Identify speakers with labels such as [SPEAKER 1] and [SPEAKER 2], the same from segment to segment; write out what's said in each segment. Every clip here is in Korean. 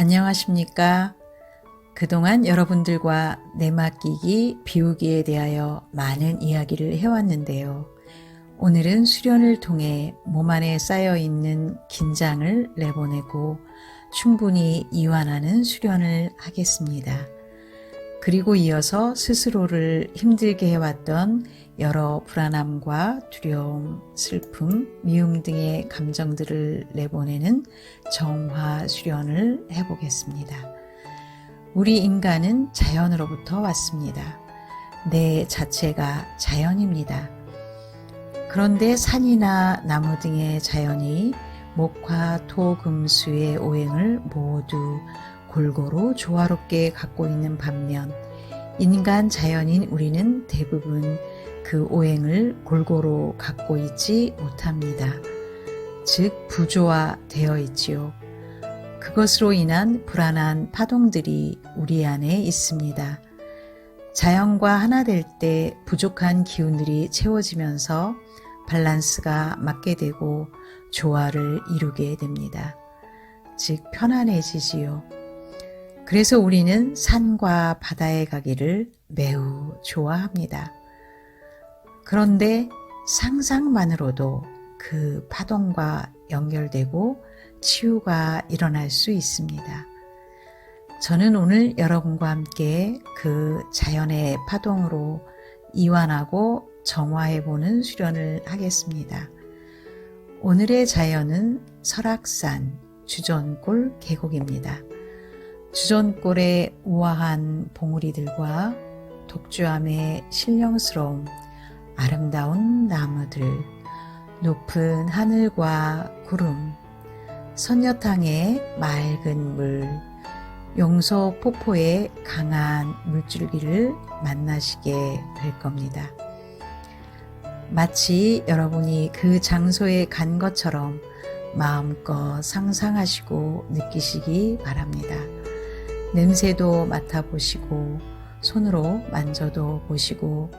[SPEAKER 1] 안녕하십니까. 그동안 여러분들과 내맡기기, 비우기에 대하여 많은 이야기를 해왔는데요. 오늘은 수련을 통해 몸 안에 쌓여 있는 긴장을 내보내고 충분히 이완하는 수련을 하겠습니다. 그리고 이어서 스스로를 힘들게 해왔던 여러 불안함과 두려움, 슬픔, 미움 등의 감정들을 내보내는 정화 수련을 해보겠습니다. 우리 인간은 자연으로부터 왔습니다. 내 자체가 자연입니다. 그런데 산이나 나무 등의 자연이 목화, 토, 금, 수의 오행을 모두 골고루 조화롭게 갖고 있는 반면 인간 자연인 우리는 대부분 그 오행을 골고루 갖고 있지 못합니다. 즉 부조화 되어 있지요. 그것으로 인한 불안한 파동들이 우리 안에 있습니다. 자연과 하나 될 때 부족한 기운들이 채워지면서 밸런스가 맞게 되고 조화를 이루게 됩니다. 즉 편안해지지요. 그래서 우리는 산과 바다에 가기를 매우 좋아합니다. 그런데 상상만으로도 그 파동과 연결되고 치유가 일어날 수 있습니다. 저는 오늘 여러분과 함께 그 자연의 파동으로 이완하고 정화해보는 수련을 하겠습니다. 오늘의 자연은 설악산 주전골 계곡입니다. 주전골의 우아한 봉우리들과 독주함의 신령스러움, 아름다운 나무들, 높은 하늘과 구름, 선녀탕의 맑은 물, 용소 폭포의 강한 물줄기를 만나시게 될 겁니다. 마치 여러분이 그 장소에 간 것처럼 마음껏 상상하시고 느끼시기 바랍니다. 냄새도 맡아보시고 손으로 만져도 보시고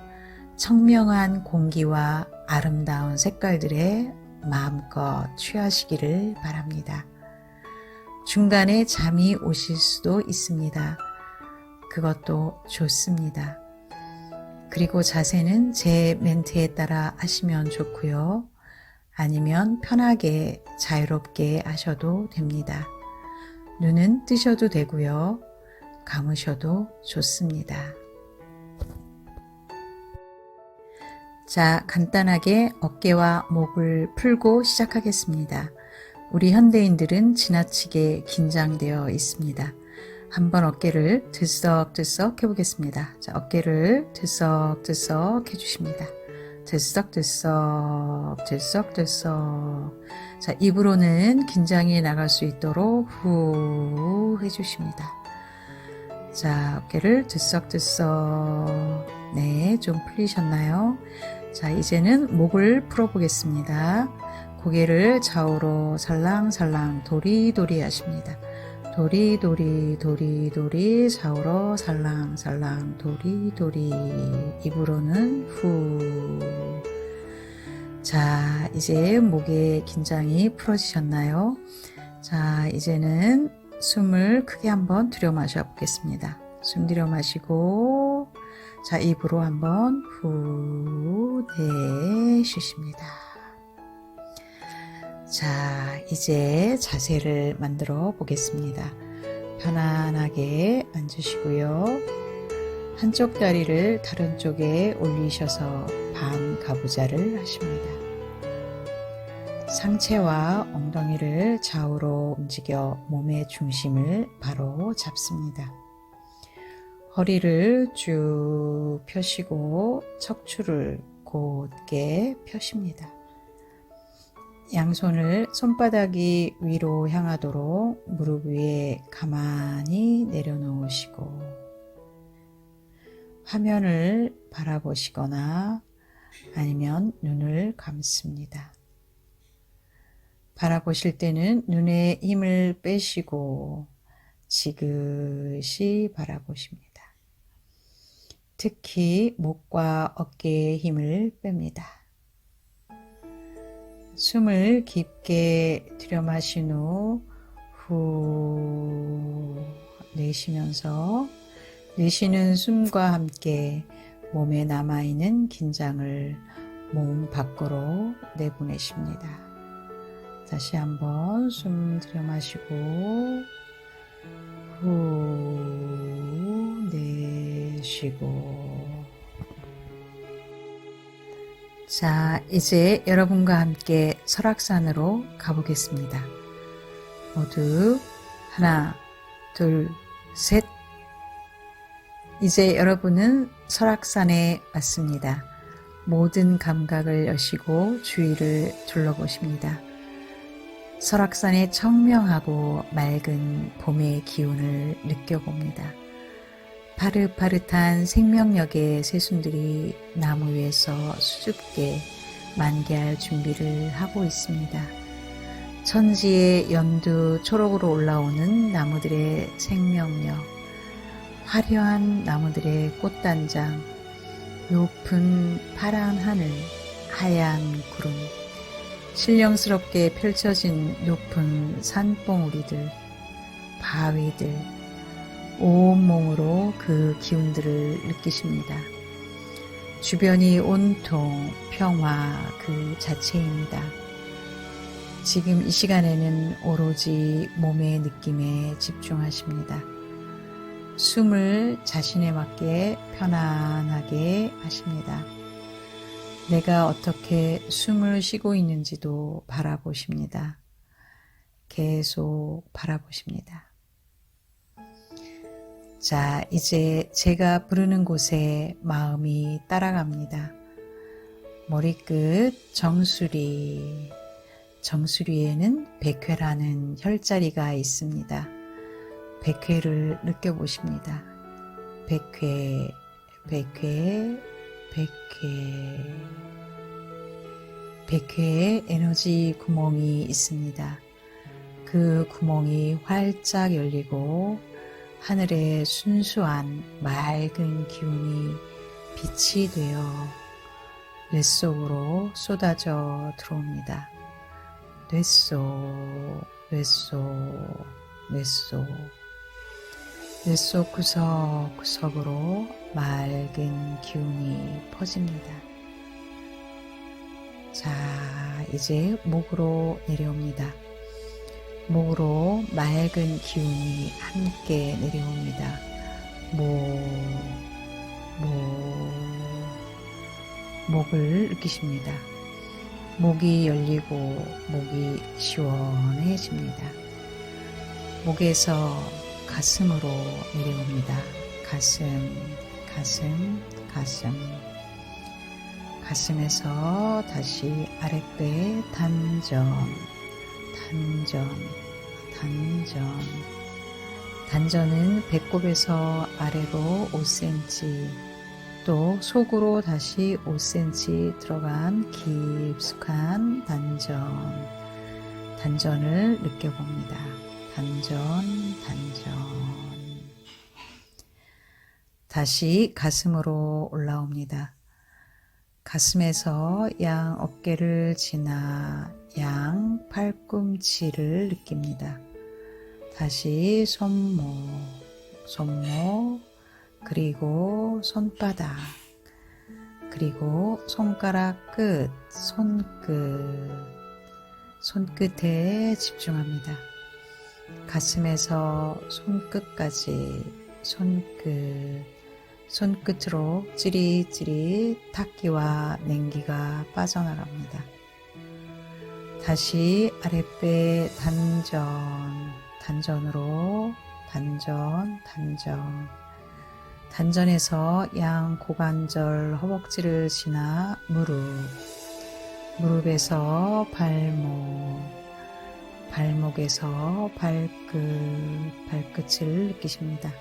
[SPEAKER 1] 청명한 공기와 아름다운 색깔들에 마음껏 취하시기를 바랍니다. 중간에 잠이 오실 수도 있습니다. 그것도 좋습니다. 그리고 자세는 제 멘트에 따라 하시면 좋고요. 아니면 편하게 자유롭게 하셔도 됩니다. 눈은 뜨셔도 되고요. 감으셔도 좋습니다. 자, 간단하게 어깨와 목을 풀고 시작하겠습니다. 우리 현대인들은 지나치게 긴장되어 있습니다. 한번 어깨를 들썩들썩 해보겠습니다. 자, 어깨를 들썩들썩 해주십니다. 들썩들썩, 들썩들썩. 자, 입으로는 긴장이 나갈 수 있도록 후 해주십니다. 자, 어깨를 들썩들썩. 네, 좀 풀리셨나요? 자, 이제는 목을 풀어 보겠습니다. 고개를 좌우로 살랑살랑 도리도리 하십니다. 도리도리 도리도리 좌우로 살랑살랑 도리도리 입으로는 후. 자, 이제 목의 긴장이 풀어지셨나요? 자, 이제는 숨을 크게 한번 들여 마셔 보겠습니다. 숨 들여 마시고 자, 입으로 한번 후 내쉬십니다. 자, 이제 자세를 만들어 보겠습니다. 편안하게 앉으시고요. 한쪽 다리를 다른 쪽에 올리셔서 반 가부좌를 하십니다. 상체와 엉덩이를 좌우로 움직여 몸의 중심을 바로 잡습니다. 허리를 쭉 펴시고 척추를 곧게 펴십니다. 양손을 손바닥이 위로 향하도록 무릎 위에 가만히 내려놓으시고 화면을 바라보시거나 아니면 눈을 감습니다. 바라보실 때는 눈에 힘을 빼시고 지그시 바라보십니다. 특히 목과 어깨에 힘을 뺍니다. 숨을 깊게 들여 마신 후, 후 내쉬면서 내쉬는 숨과 함께 몸에 남아있는 긴장을 몸 밖으로 내보내십니다. 다시 한번 숨 들여 마시고 후 내쉬고 자 이제 여러분과 함께 설악산으로 가보겠습니다. 모두 하나 둘셋 이제 여러분은 설악산에 왔습니다. 모든 감각을 여시고 주위를 둘러보십니다. 설악산의 청명하고 맑은 봄의 기운을 느껴봅니다. 파릇파릇한 생명력의 새순들이 나무 위에서 수줍게 만개할 준비를 하고 있습니다. 천지의 연두 초록으로 올라오는 나무들의 생명력, 화려한 나무들의 꽃단장, 높은 파란 하늘, 하얀 구름, 신령스럽게 펼쳐진 높은 산봉우리들, 바위들, 온몸으로 그 기운들을 느끼십니다. 주변이 온통 평화 그 자체입니다. 지금 이 시간에는 오로지 몸의 느낌에 집중하십니다. 숨을 자신에 맞게 편안하게 하십니다. 내가 어떻게 숨을 쉬고 있는지도 바라보십니다. 계속 바라보십니다. 자, 이제 제가 부르는 곳에 마음이 따라갑니다. 머리끝 정수리. 정수리에는 백회라는 혈자리가 있습니다. 백회를 느껴보십니다. 백회, 백회, 백회. 백회에 에너지 구멍이 있습니다. 그 구멍이 활짝 열리고 하늘의 순수한 맑은 기운이 빛이 되어 뇌 속으로 쏟아져 들어옵니다. 뇌 속, 뇌 속, 뇌 속. 뇌 속 구석구석으로 맑은 기운이 퍼집니다. 자, 이제 목으로 내려옵니다. 목으로 맑은 기운이 함께 내려옵니다. 목, 목, 목을 느끼십니다. 목이 열리고 목이 시원해집니다. 목에서 가슴으로 내려옵니다. 가슴, 가슴, 가슴. 가슴에서 다시 아랫배 단전, 단전, 단전. 단전은 배꼽에서 아래로 5cm, 또 속으로 다시 5cm 들어간 깊숙한 단전. 단전을 느껴봅니다. 단전. 다시 가슴으로 올라옵니다. 가슴에서 양 어깨를 지나 양 팔꿈치를 느낍니다. 다시 손목, 손목, 그리고 손바닥, 그리고 손가락 끝, 손끝, 손끝에 집중합니다. 가슴에서 손끝까지 손끝 손끝으로 찌릿찌릿 탁기와 냉기가 빠져나갑니다. 다시 아랫배 단전 단전으로 단전 단전 단전에서 양 고관절 허벅지를 지나 무릎 무릎에서 발목 발목에서 발끝, 발끝을 느끼십니다.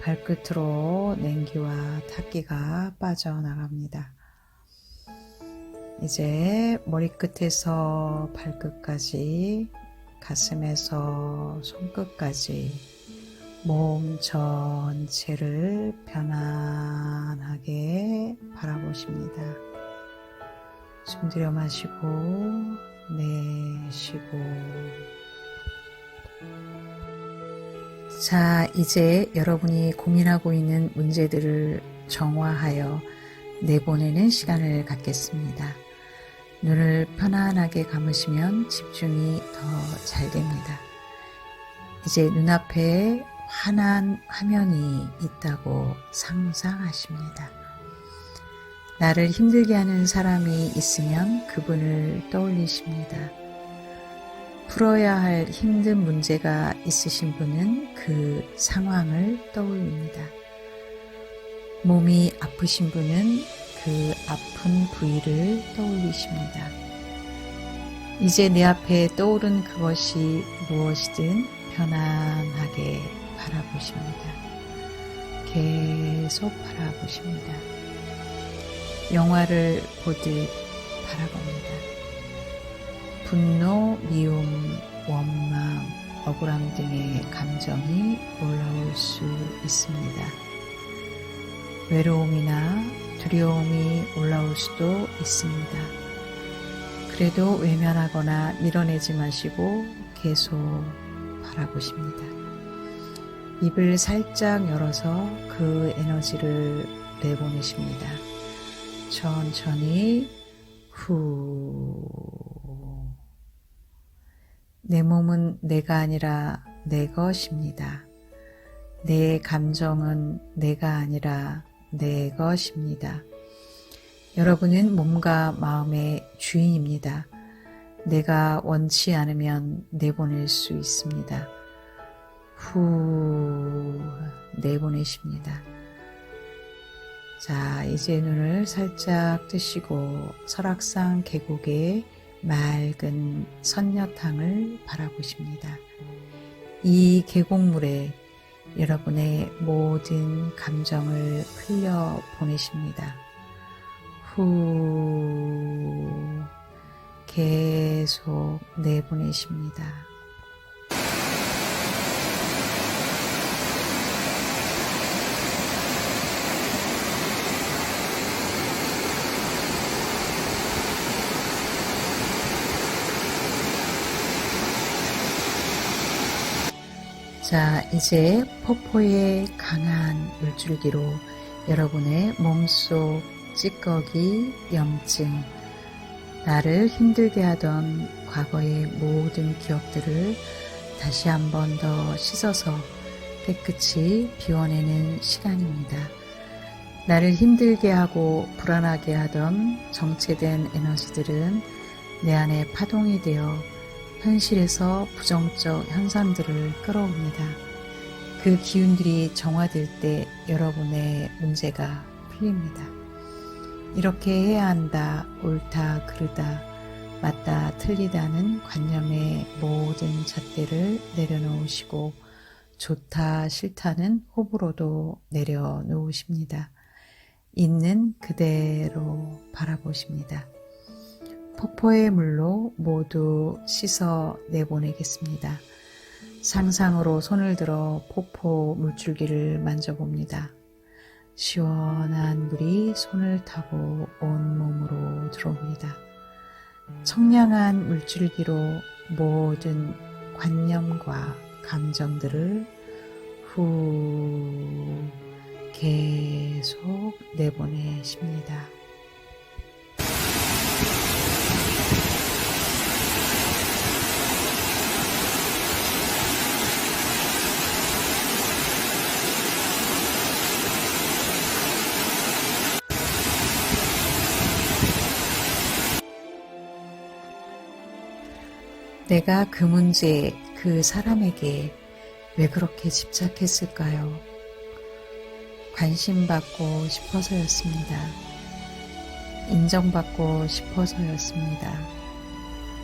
[SPEAKER 1] 발끝으로 냉기와 탁기가 빠져나갑니다. 이제 머리끝에서 발끝까지, 가슴에서 손끝까지 몸 전체를 편안하게 바라보십니다. 숨 들여 마시고 내쉬고 자, 이제 여러분이 고민하고 있는 문제들을 정화하여 내보내는 시간을 갖겠습니다. 눈을 편안하게 감으시면 집중이 더 잘 됩니다. 이제 눈앞에 환한 화면이 있다고 상상하십니다. 나를 힘들게 하는 사람이 있으면 그분을 떠올리십니다. 풀어야 할 힘든 문제가 있으신 분은 그 상황을 떠올립니다. 몸이 아프신 분은 그 아픈 부위를 떠올리십니다. 이제 내 앞에 떠오른 그것이 무엇이든 편안하게 바라보십니다. 계속 바라보십니다. 영화를 보듯 바라봅니다. 분노, 미움, 원망, 억울함 등의 감정이 올라올 수 있습니다. 외로움이나 두려움이 올라올 수도 있습니다. 그래도 외면하거나 밀어내지 마시고 계속 바라보십니다. 입을 살짝 열어서 그 에너지를 내보내십니다. 천천히 후. 내 몸은 내가 아니라 내 것입니다. 내 감정은 내가 아니라 내 것입니다. 여러분은 몸과 마음의 주인입니다. 내가 원치 않으면 내보낼 수 있습니다. 후 내보내십니다. 자, 이제 눈을 살짝 뜨시고 설악산 계곡의 맑은 선녀탕을 바라보십니다. 이 계곡물에 여러분의 모든 감정을 흘려 보내십니다. 후 계속 내보내십니다. 자, 이제 폭포의 강한 물줄기로 여러분의 몸속 찌꺼기, 염증, 나를 힘들게 하던 과거의 모든 기억들을 다시 한 번 더 씻어서 깨끗이 비워내는 시간입니다. 나를 힘들게 하고 불안하게 하던 정체된 에너지들은 내 안에 파동이 되어 현실에서 부정적 현상들을 끌어옵니다. 그 기운들이 정화될 때 여러분의 문제가 풀립니다. 이렇게 해야 한다, 옳다, 그르다, 맞다, 틀리다는 관념의 모든 잣대를 내려놓으시고 좋다, 싫다는 호불호도 내려놓으십니다. 있는 그대로 바라보십니다. 폭포의 물로 모두 씻어 내보내겠습니다. 상상으로 손을 들어 폭포 물줄기를 만져봅니다. 시원한 물이 손을 타고 온 몸으로 들어옵니다. 청량한 물줄기로 모든 관념과 감정들을 후 계속 내보내십니다. 내가 그 문제, 그 사람에게 왜 그렇게 집착했을까요? 관심받고 싶어서였습니다. 인정받고 싶어서였습니다.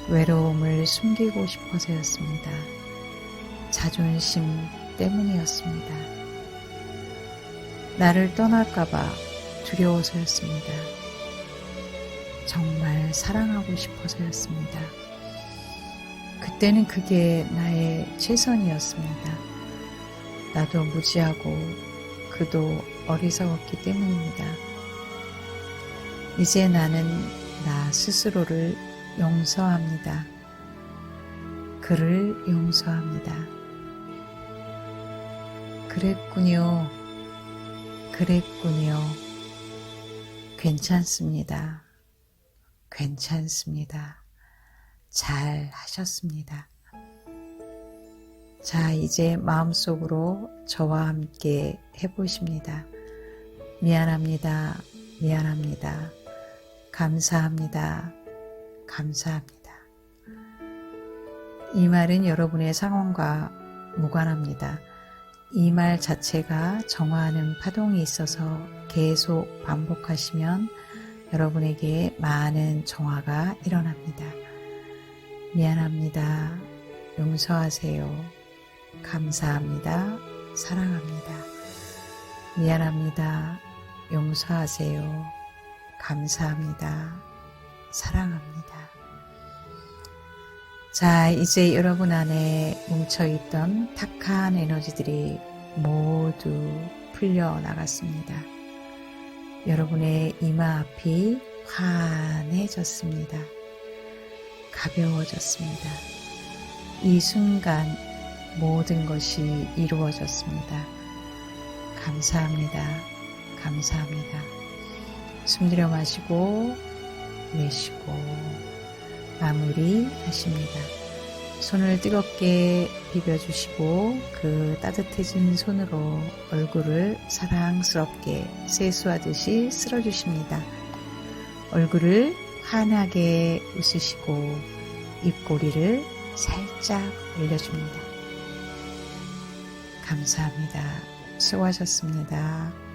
[SPEAKER 1] 외로움을 숨기고 싶어서였습니다. 자존심 때문이었습니다. 나를 떠날까봐 두려워서였습니다. 정말 사랑하고 싶어서였습니다. 그때는 그게 나의 최선이었습니다. 나도 무지하고 그도 어리석었기 때문입니다. 이제 나는 나 스스로를 용서합니다. 그를 용서합니다. 그랬군요. 그랬군요. 괜찮습니다. 괜찮습니다. 잘 하셨습니다. 자, 이제 마음속으로 저와 함께 해보십니다. 미안합니다. 미안합니다. 감사합니다. 감사합니다. 이 말은 여러분의 상황과 무관합니다. 이 말 자체가 정화하는 파동이 있어서 계속 반복하시면 여러분에게 많은 정화가 일어납니다. 미안합니다. 용서하세요. 감사합니다. 사랑합니다. 미안합니다. 용서하세요. 감사합니다. 사랑합니다. 자, 이제 여러분 안에 뭉쳐있던 탁한 에너지들이 모두 풀려 나갔습니다. 여러분의 이마 앞이 환해졌습니다. 가벼워졌습니다. 이 순간 모든 것이 이루어졌습니다. 감사합니다. 감사합니다. 숨 들여 마시고 내쉬고 마무리 하십니다. 손을 뜨겁게 비벼주시고 그 따뜻해진 손으로 얼굴을 사랑스럽게 세수하듯이 쓸어주십니다. 얼굴을 환하게 웃으시고 입꼬리를 살짝 올려줍니다. 감사합니다. 수고하셨습니다.